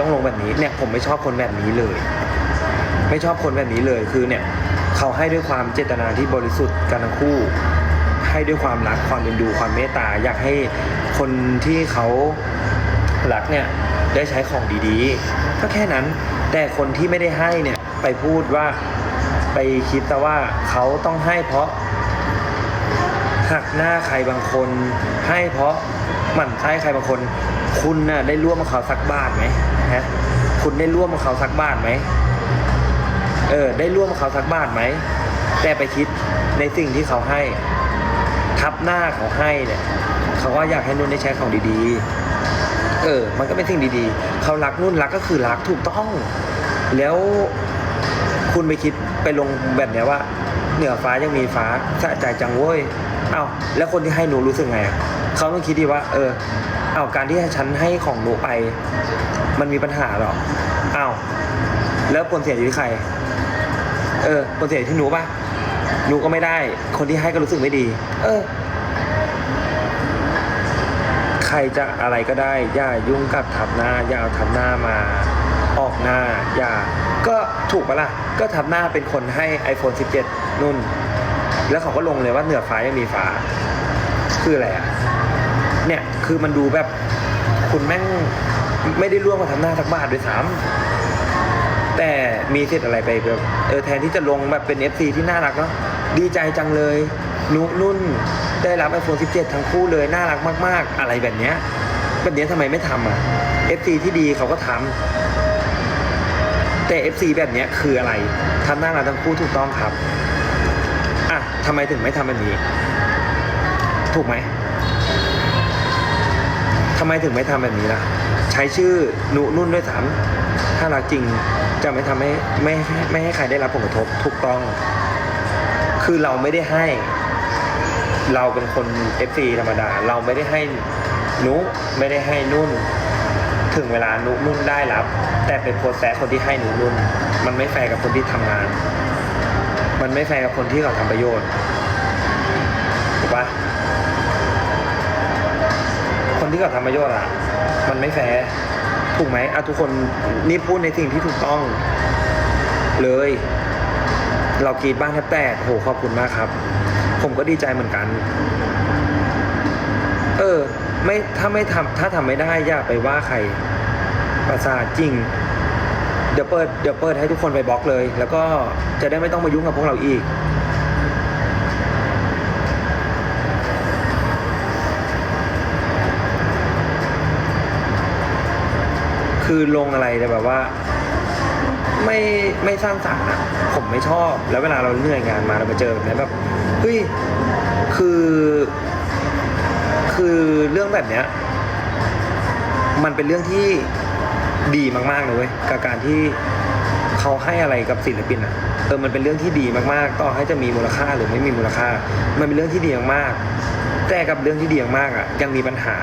ต้องลงแบบนี้เนี่ยผมไม่ชอบคนแบบนี้เลย ไม่ชอบคนแบบนี้เลยคือเนี่ยเขาให้ด้วยความเจตนาที่บริสุทธิ์กันทั้งคู่ ให้ด้วยความรักความเป็นดูความเมตตาอยากให้คนที่เขารักเนี่ยได้ใช้ของดีๆ ก็แค่นั้นแต่คนที่ไม่ได้ให้เนี่ยไปพูดว่าไปคิดแต่ว่าเขาต้องให้เพราะหักหน้าใครบางคน ให้เพราะหมั่นไส้ใครบางคน คุณน่ะได้ร่วมกับเขาสักบาทไหมฮะคุณได้ร่วมกับเขาสักบาทไหมเออ ได้ร่วมกับเขาสักบาทไหมแต่ไปคิดในสิ่งที่เขาให้ ทับหน้าเขาให้เนี่ย เขาก็อยากให้นุ่นได้ใช้ของดีๆ เออ มันก็เป็นสิ่งดีๆ เขารักนุ่นรักก็คือรักถูกต้อง แล้วคุณไปคิดไปลงแบบเนี้ยว่า เหนือฟ้ายังมีฟ้าสะใจจังเว้ย อ้าแล้วคนที่ให้หนูรู้สึกไงอะเขาต้องคิดดีว่า เออเอ้าการที่ฉันให้ของหนูไป มันมีปัญหาเหรอเอ้าแล้วผลเสียอยู่ที่ใคร เออผลเสียอยู่ที่หนูป่ะหนูก็ไม่ได้ คนที่ให้ก็รู้สึกไม่ดี เออ ใครจะอะไรก็ได้ อย่ายุ่งกับทับหน้า อย่าเอาทับหน้ามา ออกหน้า อย่า ก็ถูกปะล่ะ ก็ทับหน้าเป็นคนให้ iPhone 17 นุ่น แล้วเขาก็ลงเลยว่าเหนือฟ้ายังมีฟ้า คืออะไรอะ เนี่ย คือมันดูแบบ คุณแม่งไม่ได้ร่วมกับทำหน้าสักบาทด้วยซ้ำแต่มีสิทธิ์อะไรไปแบบเออแทนที่จะลงแบบเป็น FC ที่น่ารักเนาะดีใจจังเลยนุนุ่นได้รับ iPhone 17 ทั้งคู่เลยน่ารักมาก ๆ อะไรแบบเนี้ยแบบเนี้ยทำไมไม่ทำอะ FC ที่ดีเขาก็ทำแต่ FC แบบเนี้ยคืออะไรทำหน้ารักทั้งคู่ถูกต้องครับ ทำไมถึงไม่ทำแบบนี้ ถูกไหมทำไมถึงไม่ทำแบบนี้ล่ะ ใช้ชื่อหนุนุ่นด้วยซ้ำถ้ารักจริงจะไม่ทำให้ไม่ไม่ให้ใครได้รับผลกระทบถูกต้อง คือเราไม่ได้ให้ เราเป็นคน FC ธรรมดา เราไม่ได้ให้นุไม่ได้ให้นุ่น ถึงเวลานุนุ่นได้รับ แต่เป็นโพสแซะคนที่ให้หนูนุ่น มันไม่แฟร์กับคนที่ทำงาน มันไม่แฟร์กับคนที่เขาทำประโยชน์ถูกปะคนที่เขาทำประโยชน์อะ มันไม่แฟร์ถูกไหมอะทุกคนนี่พูดในสิ่งที่ถูกต้อง เลย เรากรีดบ้านแทบแตกโหขอบคุณมากครับ ผมก็ดีใจเหมือนกัน เออ ไม่ถ้าไม่ทำถ้าทำไม่ได้อย่าไปว่าใครประสาทจริง เดี๋ยวเปิดเดี๋ยวเปิดให้ทุกคนไปบล็อกเลย แล้วก็จะได้ไม่ต้องมายุ่งกับพวกเราอีก คือลงอะไรแต่แบบว่า ไม่ไม่สร้างสรรค์อะผมไม่ชอบ แล้วเวลาเราเหนื่อยงานมาเราไปเจอแบบนี้แบบเฮ้ยคือ คือเรื่องแบบเนี้ย มันเป็นเรื่องที่ ดีมากๆเลยเว้ยกับการที่เขาให้อะไรกับศิลปินอะเออมันเป็นเรื่องที่ดีมากๆ ต่อให้จะมีมูลค่าหรือไม่มีมูลค่า มันเป็นเรื่องที่ดีมากๆแต่กับเรื่องที่ดีมากอะ ยังมีปัญหา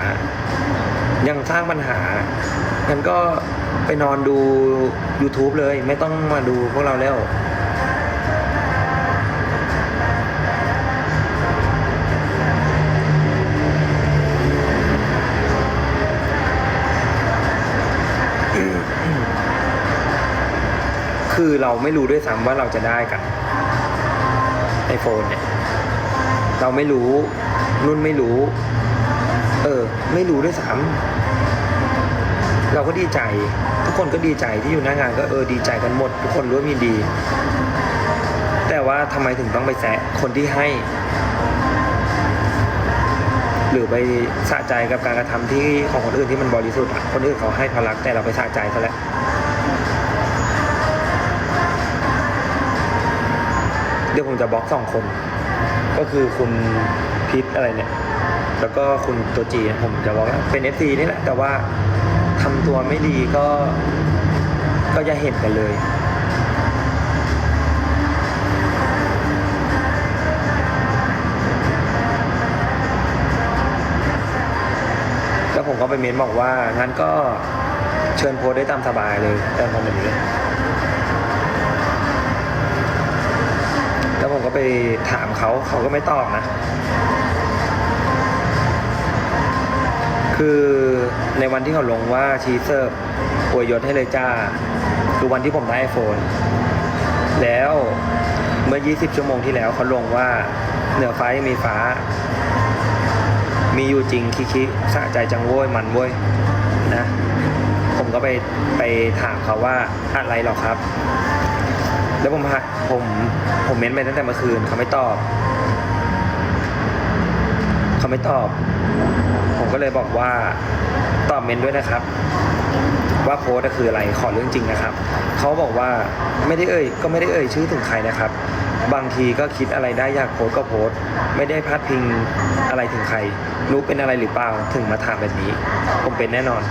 ยังสร้างปัญหางั้นก็ไปนอนดู YouTube เลย ไม่ต้องมาดูพวกเราแล้ว คือเราไม่รู้ด้วยซ้ำว่าเราจะได้กับไอโฟนเนี่ย เราไม่รู้ นุ่นไม่รู้ เออ ไม่รู้ด้วยซ้ำเราก็ดีใจ ทุกคนก็ดีใจที่อยู่หน้างานก็เออดีใจกันหมด ทุกคนรู้ว่ามีดี แต่ว่าทำไมถึงต้องไปแซะคนที่ให้ หรือไปสะใจกับการกระทำที่ของคนอื่นที่มันบริสุทธิ์คนอื่นเขาให้พราะรักแต่เราไปสะใจซะแล้ว เดี๋ยวผมจะบล็อกสองคน ก็คือคุณพิษอะไรเนี่ย แล้วก็คุณตัวจีนผมจะบล็อกเป็น f อนี่แหละแต่ว่าทำตัวไม่ดีก็ก็อย่าเห็นกันเลยแล้วผมก็ไปเม้นบอกว่างั้นก็เชิญโพสได้ตามสบายเลยแต่ทำแบบนี้ ก็ไปถามเขาเขาก็ไม่ตอบนะ คือในวันที่เขาลงว่าชีเซิร์ฟอวยยศให้เลยจ้า คือวันที่ผมได้ไอโฟนแล้วเมื่อ 20 ชั่วโมงที่แล้วเขาลงว่าเหนือฟ้ายังมีฟ้า มีอยู่จริงคิคิสะใจจังโว้ยมันโว้ยนะ ก็ไปไปถามเขาว่าอะไรหรอครับ แล้วผมผมผมเม้นไปตั้งแต่เมื่อคืนเขาไม่ตอบเขาไม่ตอบ ผมก็เลยบอกว่าตอบเมนด้วยนะครับ ว่าโพสต์คืออะไรขอเรื่องจริงนะครับ เขาบอกว่าไม่ได้เอ่ย ก็ไม่ได้เอ่ยชื่อถึงใครนะครับ บางทีก็คิดอะไรได้อยากโพสต์ก็โพสต์ไม่ได้พาดพิงอะไรถึงใคร รู้เป็นอะไรหรือเปล่าถึงมาถามแบบนี้ ผมเป็นแน่นอน